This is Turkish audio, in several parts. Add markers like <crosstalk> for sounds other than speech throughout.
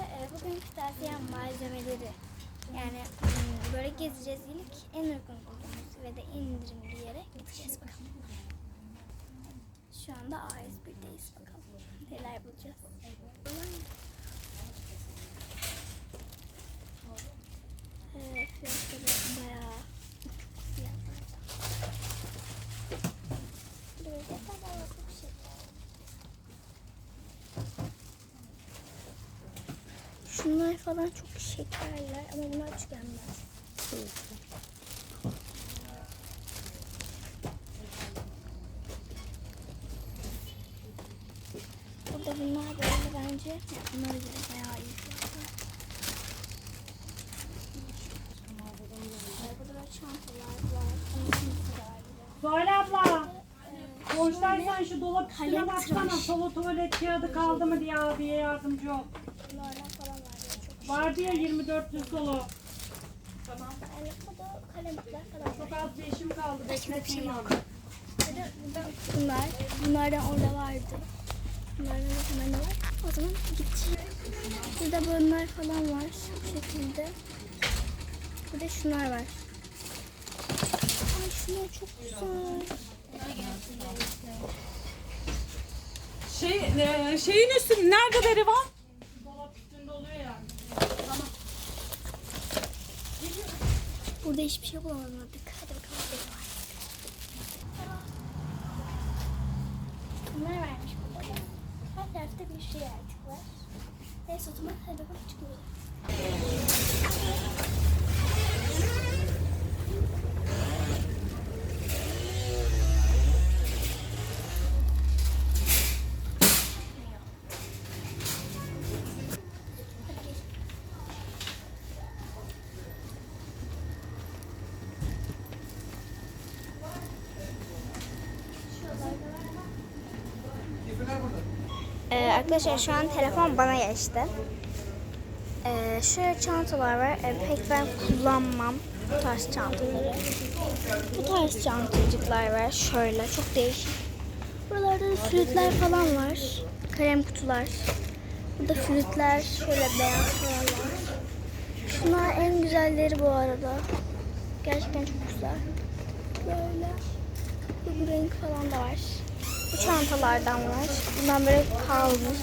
e, bugün kırtasiye malzemeleri yani hmm, böyle gezeceğiz ilk en uygun bulduğumuz ve de indirimli yere gideceğiz bakalım. Şu anda A101'deyiz bakalım. Neler bulacağız. Evet, fiyatları bayağı uçuk fiyatlarda. Böyle bedava çok şey. Şunlar falan çok şekerler ama bunlar tükenmez. Burada bunlar böyle bence bunlar göre bayağı iyi fiyatlar. Burada da çantalar var. Onun kadar bile. Zuhal abla, Ee, boştaysan şu dolap üstüne kalem baksana. tıraş. Solo tuvalet kağıdı kaldı mı diye abiye yardımcı ol. Bunlardan falan var. Böyle çok Vardı ya 24'lü solo. Tamam. Yani burada kalemlikler falan Çok var. az bir işim kaldı. Bekletmeyeyim abi. Burada, burada bunlar. Bunlardan orada vardı. Bunlardan da hemen de var. O zaman gideceğiz. Burada bunlar falan var. Bu şekilde. Bir de şunlar var. Ay şunlar çok güzel. Şey, e, şeyin üstünde nerede deri var? Dolap üstünde oluyor yani. Burada hiçbir şey bulamadık. Hadi bakalım ne var. Bunlar varmış burada da. Her tarafta bir şey artık var. Neyse o zaman hadi bakalım çıkıyoruz. Hadi geç. Ee, arkadaşlar şu an telefon bana geçti. Ee, şöyle çantalar var. Ee, pek ben kullanmam bu tarz çantaları. Bu tarz çantacıklar var. Şöyle çok değişik. Buralarda da flütler falan var. Kalem kutular. Burada flütler şöyle beyaz falan var. Şunlar en güzelleri bu arada. Gerçekten çok güzel. Böyle. Bu renk falan da var. Bu çantalardan var. Bundan böyle kalmış.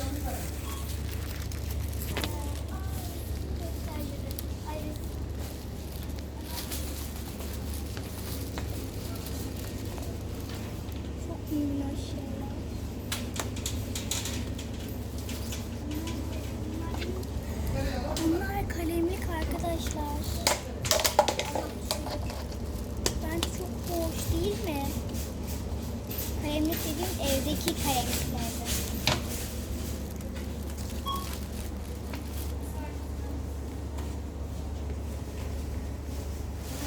Bunlar kalemlik arkadaşlar. Bence çok hoş değil mi? Kalemlik dediğim evdeki kalemliklerden.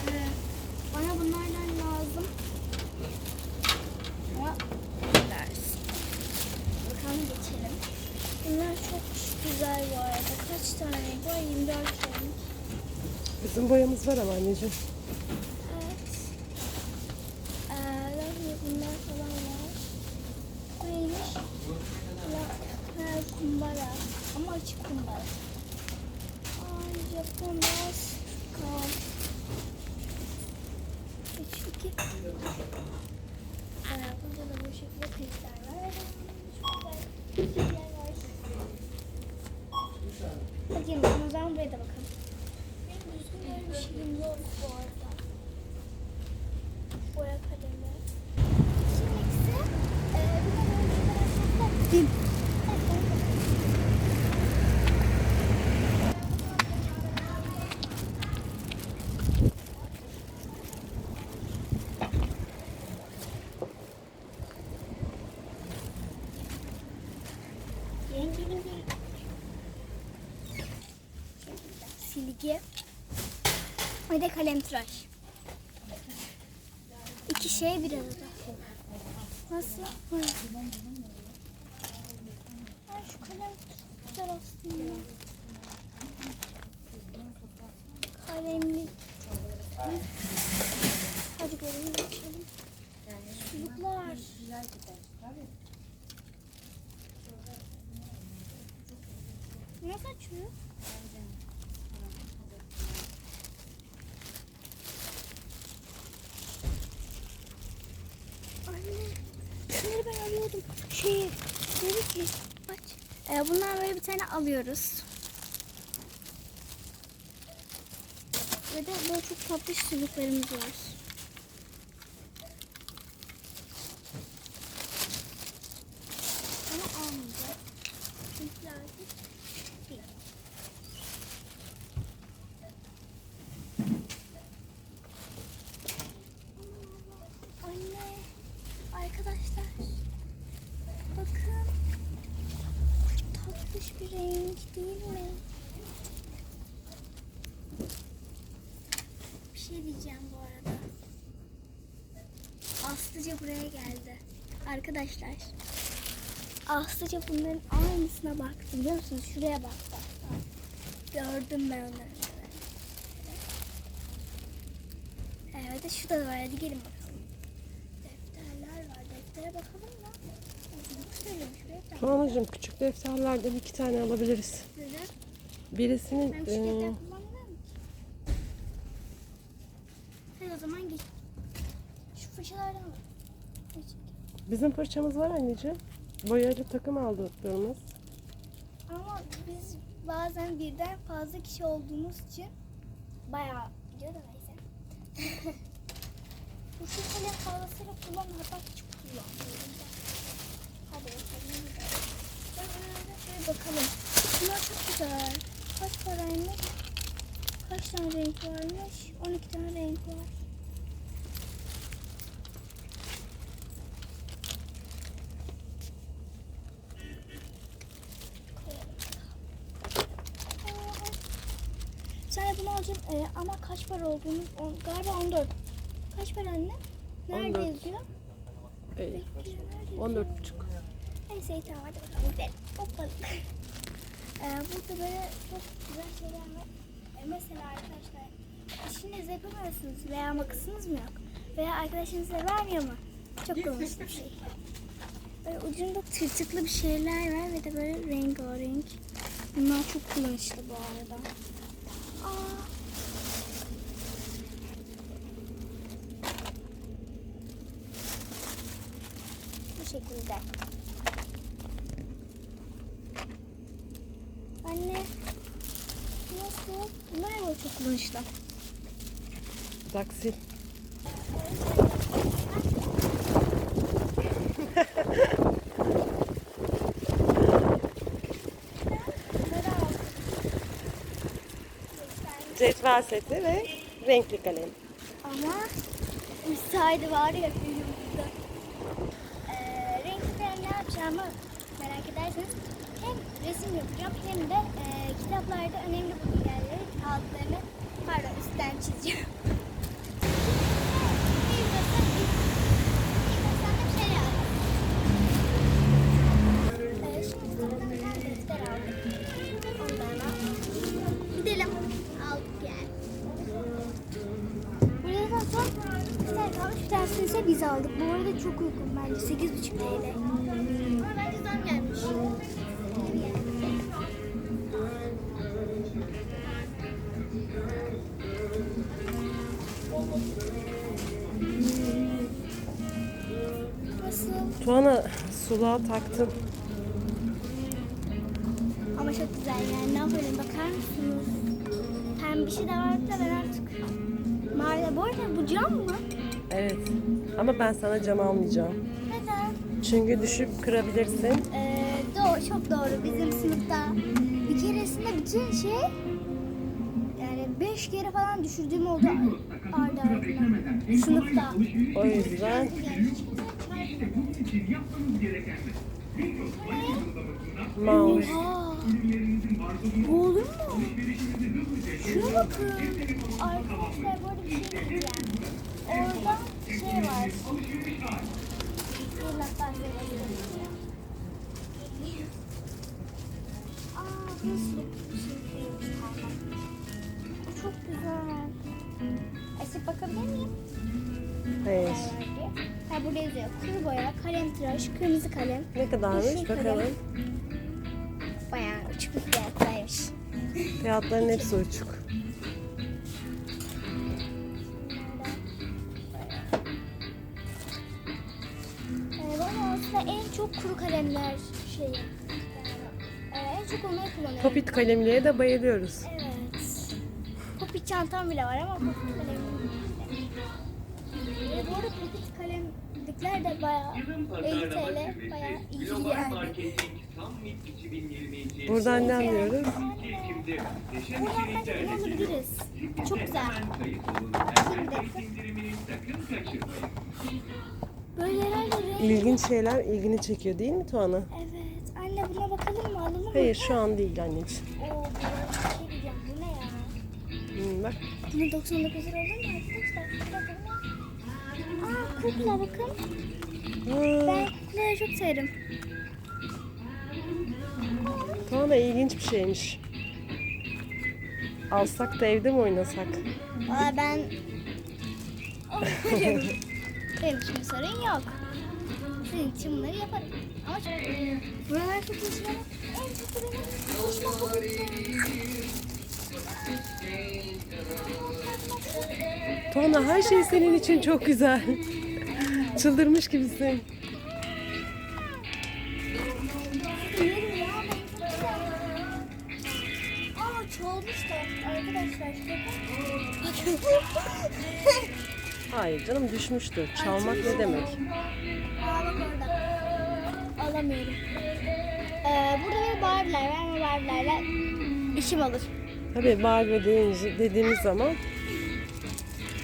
Ee, Bana bunlardan lazım. Ama dersin. Bakalım geçelim. Bunlar çok güzel bu arada. Kaç tane var? 24 renk. Bizim boyamız var ama anneciğim. Evet. Ee, böyle bunlar falan var. Bu neymiş? La, ha, kumbara. Ama açık kumbara. Ay Japon Baska. Üç, iki. Ee, burada da bu şekilde kristler var. Çok güzel kristler var. Hadi gelin o zaman buraya da bakalım. Benim düzgün böyle bir şeyim yok bu arada. Boya kalemi. Şimdi ise e, bir de böyle Dim. Yengeli bir silgi. Bir de kalem tıraş. İki şey bir arada. Nasıl? Hı. Ay şu kalem güzel aslında. Kalemlik. Hadi gelin geçelim. Suluklar. Nasıl açıyor? Alıyordum. Şey, dedi ki, aç. Ee, bundan böyle bir tane alıyoruz. Ve de böyle çok tatlı sülüklerimiz var. Ama almayacağız. Çünkü lazım değil. Anne, arkadaşlar, bakın. Tatlış bir renk değil mi? Bir şey diyeceğim bu arada. Aslıca buraya geldi. Arkadaşlar. Aslıca bunların aynısına baktı biliyor musunuz? Şuraya baktı. Gördüm ben onları. Evet de şu da var. Hadi gelin bakalım. Defterler var. Deftere bakalım mı? Tuğanacığım küçük defterlerden iki tane alabiliriz. Böyle. Birisinin Ben e, defter kullanmıyorum ki. Hadi o zaman git. Şu fırçalardan al. Geç. Bizim fırçamız var anneciğim. Boyacı takım aldıklarımız. Ama biz bazen birden fazla kişi olduğumuz için bayağı gidiyor da neyse. <laughs> Bu kalem fazlasıyla kullanma hatta hiç kullanmıyorum. Hadi bakalım. Ben şöyle bakalım. Bunlar çok güzel. Kaç paraymış? Kaç tane renk varmış? 12 tane renk var. Sen de bunu alacaksın Ee, ama kaç para olduğunu on, galiba 14. Kaç para anne? Nerede 14. yazıyor? E, Nerede yazıyor? 14 buçuk. Neyse iyi tamam hadi bakalım gidelim. Hoppala. <laughs> ee, burada böyle çok güzel şeyler var. Ee, mesela arkadaşlar işinizi yapamıyorsunuz veya makasınız mı yok? Veya arkadaşınız vermiyor mu? Çok kullanışlı bir şey. Böyle ucunda tırtıklı bir şeyler var ve de böyle rengarenk. Bunlar çok kullanışlı bu arada. Aa. Şekilde. Anne. Nasıl? Bunlar da çok kullanışlı. Taksil. <laughs> Cetvel seti ve renkli kalem. Ama müsaade var ya benim burada. Ee, yapacağımı merak ederseniz hem resim yapacağım hem de e, kitaplarda önemli yerleri kağıtlarını pardon üstten çizeceğim. <laughs> ise biz aldık. Bu arada çok uygun bence 8,5 TL. Ama bence zam gelmiş. Nasıl? Tuana suluğa taktım. Ama çok güzel yani ne yapalım bakar mısınız? Pembişi de vardı da ben artık Mavi. Bu arada bu cam mı? Evet. Ama ben sana cam almayacağım. Neden? Çünkü düşüp kırabilirsin. Ee, doğru, çok doğru. Bizim sınıfta bir keresinde bütün şey yani beş kere falan düşürdüğüm oldu ardına. Sınıfta. O yüzden mouse. Aa, bu olur mu? Şuna bakın. Arkadaşlar arada bir şey diyeceğim. Orada şey var. Göstereyim. Aa, bir sürü şey. Bu çok güzel. Esip bakabilir miyim? Hayır. Ha burada yazıyor. Kuru boya, kalem tıraş, kırmızı kalem. Ne kadarmış bakalım. Bayağı uçuk bir fiyatlar Fiyatların hepsi uçuk. Aslında en çok kuru kalemler şey. Yani, e, en çok onları kullanıyorum. Popit kalemliğe de bayılıyoruz. Evet. Popit çantam bile var ama popit kalemim. Ve bu arada popit kalemlikler de bayağı 50 TL bayağı iyi yani. Marketing Summit 2022 Buradan ne anlıyoruz? Buradan içeriklerle kullanabiliriz. Çok güzel. hemen İlginç şeyler ilgini çekiyor değil mi Tuana? Evet. Anne buna bakalım mı? Alalım mı? Hayır şu an değil anneciğim. Oo, bu bir şey diyeceğim. Bu ne ya? Hmm, bak. Bunu 99 lira olur mu arkadaşlar? Aa kukla bakın. Aa, Ben kuklaları çok severim. Tuana ilginç bir şeymiş. Alsak da evde mi oynasak? Valla ben... Benim için sorun yok. Senin için bunları yaparım. Ama çok... Buralar çok hoşuma En da benim çok Tuana her şey senin için çok güzel. Çıldırmış gibisin. Güzel. Aa çoğulmuş da arkadaşlar. Hayır canım düşmüştür. Çalmak ne demek? Orada. Alamıyorum. Ee, burada bir Barbie'ler var ama Barbie'lerle işim olur. Tabii Barbie deyince, dediğimiz zaman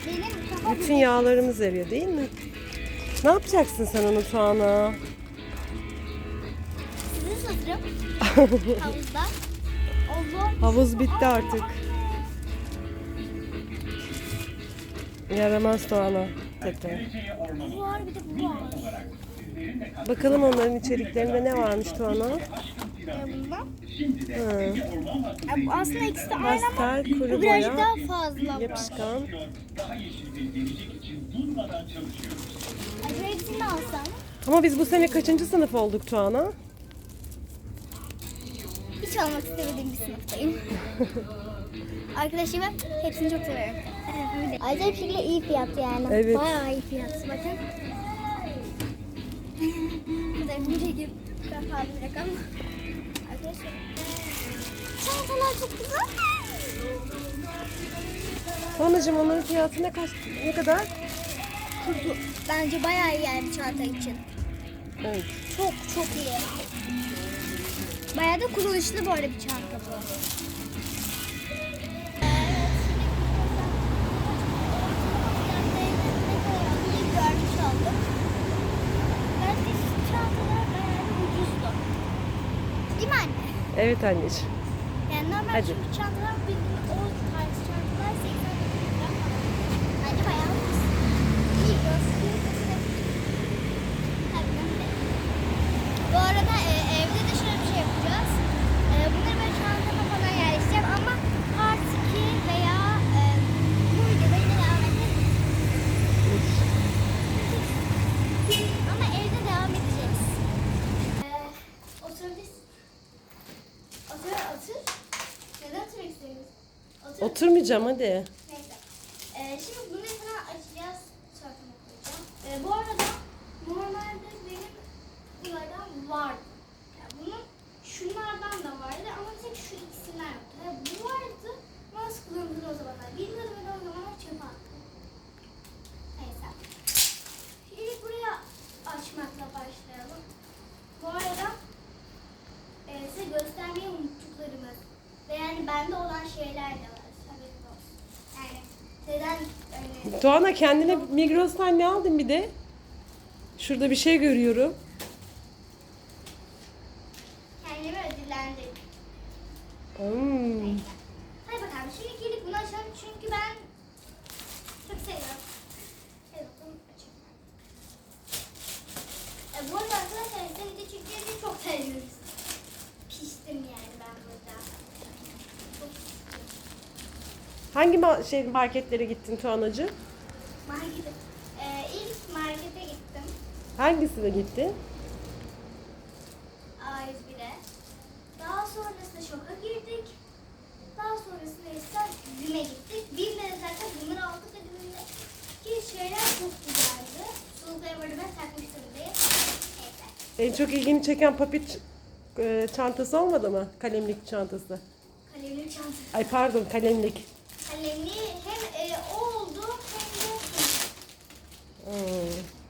Benim kafa bütün yağlarımız eriyor değil mi? Ne yapacaksın sen onu Tuana? sizi satırım. <laughs> Havuzda. Havuz bitti artık. Yaramaz Tuana. Tekrar. Bu var bir de bu var. Bakalım onların içeriklerinde ne varmış Tuana? Ee, bundan. Hı. Ee, bu aslında ikisi de aynı ama Pastel, kuru bu birazcık boya, daha fazla. yapışkan. Acaba hepsini de alsam. Ama biz bu sene kaçıncı sınıf olduk Tuana? Hiç almak istemediğim bir sınıftayım. <laughs> Arkadaşlar ben hepsini çok severim. Acayip şekilde iyi fiyat yani. Evet. Bayağı iyi fiyat. Bakın. <laughs> Kadarını çekip biraz pahalı bir rakam. Arkadaşlar. Çantalar çok güzel. Onların fiyatı ne kaç ne kadar? Kurdu. Bence bayağı iyi yani çanta için. Evet. Çok çok iyi. Bayağı da bu arada bir çanta Evet anneciğim. Yani normal Hadi. şu çantalar bildiğin o tarz çantalar 89 lira falan. Bence bayağı ucuz. İyi gösteriyor. Tabii öyle. Bu arada e, evde de şöyle bir şey yapacağız. E, bunları böyle çantama falan yerleştireceğim ama part 2 veya e, bu videoda yine devam edeceğiz. Ama evde devam edeceğiz. E, oturabilirsin. Otur, otur. Neden oturmak istiyorsunuz? Otur. Oturmayacağım hadi. Neyse. Ee, şimdi bunu falan açacağız. Çarpıma koyacağım. Ee, bu arada normalde benim bunlardan vardı. Yani bunun şunlardan da vardı ama tek şu ikisinden yoktu. Yani bu vardı. Nasıl kullanılır o zamanlar? Bilmiyordum ben o zamanlar çöpe attım. Neyse. Şimdi buraya açmakla başlayalım. Bu arada e, size göstermeyi unuttuklarımız ve yani bende olan şeyler de var. Haberiniz olsun. Yani neden öyle Tuana kendine Migros'tan ne aldın bir de? Şurada bir şey görüyorum. kendimi ödüllendirdim. Hmm. Hadi bakalım şimdi gelip bunu açalım çünkü ben çok seviyorum. Evet. E, bu arada arkadaşlar size video çekeceğiz çok seviyoruz. Piştim yani ben burada. Hangi ma- şey marketlere gittin Tuanacığım? Hangisine gitti? A101'e. Daha sonrasında şoka girdik. Daha sonrasında ise Dime gittik. Dime zaten Dime'nin altı ve Dime'deki şeyler çok güzeldi. Sulukaya vardı ben takmıştım diye. En çok ilgini çeken papit e, çantası olmadı mı? Kalemlik çantası. Kalemlik çantası. Ay pardon kalemlik. Kalemliği hem e, o oldu hem de... Hmm.